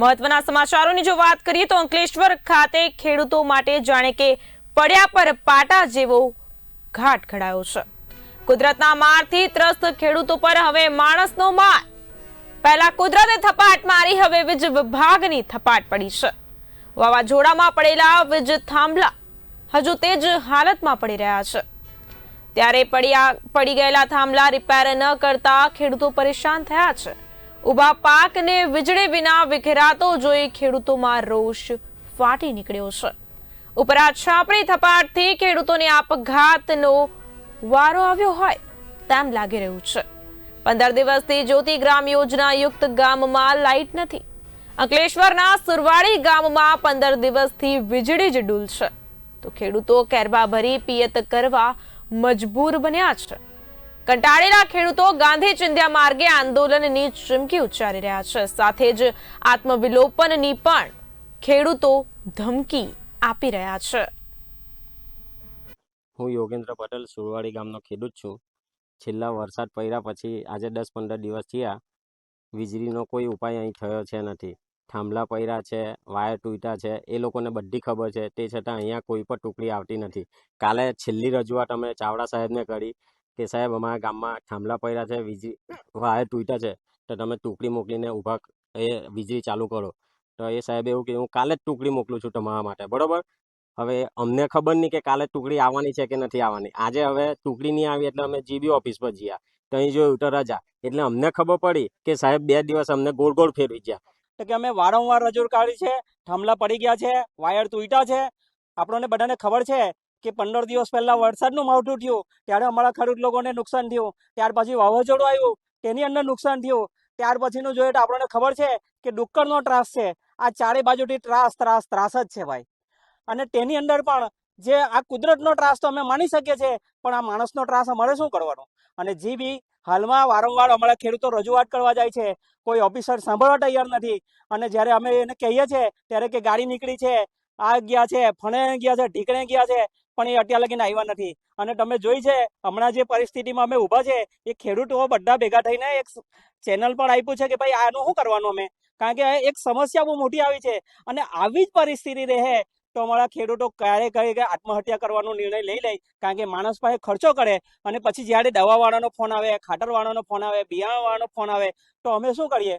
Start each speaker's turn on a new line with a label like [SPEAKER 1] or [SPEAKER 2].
[SPEAKER 1] મહત્વના સમાચારોની જો વાત કરીએ તો અંકલેશ્વર ખાતે ખેડૂતો માટે જાણે કે પડ્યા પર પાટા જેવો ઘાટ ઘડાયો છે. કુદરતના મારથી ત્રસ્ત ખેડૂતો પર હવે માણસનો માર. પહેલા કુદરતે થપાટ મારી, હવે વીજ વિભાગની થપાટ પડી છે. વાવાઝોડામાં પડેલા વીજ થાંભલા હજુ તે જ હાલતમાં પડી રહ્યા છે. ત્યારે પડ્યા, પડી ગયેલા થાંભલા રિપેર ન કરતા ખેડૂતો પરેશાન થયા છે. ઊભા પાકને વીજળી વિના વિખેરાતો જોઈ ખેડૂતોમાં રોષ ફાટી નીકળ્યો છે. ઉપરા છાપરી થપાટથી ખેડૂતોને આપઘાતનો વારો આવ્યો હોય તેમ લાગી રહ્યું છે. પંદર દિવસથી જ્યોતિ ગ્રામ યોજના યુક્ત ગામમાં લાઇટ નથી. અંકલેશ્વરના સુરવાડી ગામમાં પંદર દિવસથી વીજળી જ ડૂલ છે તો ખેડૂતો કેરબા ભરી પિયત કરવા મજબૂર બન્યા છે. કંટાળેલા ખેડૂતો ગાંધી ચિંધ્યા માર્ગે આંદોલનની ચીમકી ઉચ્ચારી રહ્યા છે. સાથે જ આત્મવિલોપનની પણ ખેડૂતો ધમકી આપી રહ્યા છે.
[SPEAKER 2] હું યોગેન્દ્ર પટેલ, સુરવાડી ગામનો ખેડૂત છું. છેલ્લા વરસાદ પડ્યા પછી આજે દસ પંદર દિવસ થયા વીજળીનો કોઈ ઉપાય અહીં થયો છે નથી. થાંભલા પડ્યા છે, વાયર તૂટ્યા છે, એ લોકોને બધી ખબર છે. તે છતાં અહીંયા કોઈ પણ ટુકડી આવતી નથી. કાલે છેલ્લી રજૂઆત અમે ચાવડા સાહેબને કરી. કે સાહેબ, અમારા ગામમાં થાંભલા પડ્યા છે, વીજળી વાયર તૂટ્યા છે, તો તમે ટુકડી મોકલીને ઊભા એ વીજળી ચાલુ કરો. તો એ સાહેબ એવું કે હું કાલે જ ટુકડી મોકલું છું તમારા માટે. બરાબર? હવે અમને ખબર નહીં કે કાલે ટુકડી આવવાની છે કે નથી આવવાની. આજે હવે ટુકડી નહીં આવી એટલે અમે જીબી ઓફિસ પર ગયા તો અહીં જોયું તો રજા એટલે અમને ખબર પડી કે સાહેબ બે દિવસ અમને ગોળ ગોળ ફેરવી ગયા.
[SPEAKER 3] તો કે અમે વારંવાર રજૂ કાઢી છે, થાંભલા પડી ગયા છે, વાયર તૂટ્યા છે. આપણને બધાને ખબર છે કે પંદર દિવસ પહેલા વરસાદનું માવઠું થયું, ત્યારે અમારા ખેડૂત લોકોને નુકસાન થયું, ત્યાર પછી વાવાઝોડું આવ્યું, તેની અંદર નુકસાન થયું. ત્યાર પછીનું જોઈએ તો આપણને ખબર છે કે ડુક્કરનો ત્રાસ છે. આ ચારે બાજુથી ત્રાસ ત્રાસ ત્રાસ જ છે ભાઈ. અને તેની અંદર પણ જે આ કુદરતનો ત્રાસ તો અમે માની શકીએ છીએ, પણ આ માણસનો ત્રાસ અમારે શું કરવાનો? અને જે બી હાલમાં વારંવાર અમારા ખેડૂતો રજૂઆત કરવા જાય છે, કોઈ ઓફિસર સાંભળવા તૈયાર નથી. અને જ્યારે અમે એને કહીએ છીએ, ત્યારે કે ગાડી નીકળી છે આ ગયા છે, ફણે ગયા છે, ઢીકણે ગયા છે, પણ એ અત્યાર લગીને આવ્યા નથી. અને તમે જોઈ છે, હમણાં જે પરિસ્થિતિમાં અમે ઊભા છે, એ ખેડૂતો બધા ભેગા થઈને એક ચેનલ પણ આપ્યું છે કે ભાઈ, આનું શું કરવાનું અમે? કારણ કે એક સમસ્યા બહુ મોટી આવી છે. અને આવી જ પરિસ્થિતિ રહે, તો અમારા ખેડૂતો ક્યારે કહે કે આત્મહત્યા કરવાનો નિર્ણય લઈ લે, કારણ કે માણસ પાસે ખર્ચો કરે. અને પછી જ્યારે દવાવાળાનો ફોન આવે, ખાતરવાળાનો ફોન આવે, બિયાણવાળાનો ફોન આવે, તો અમે શું કરીએ?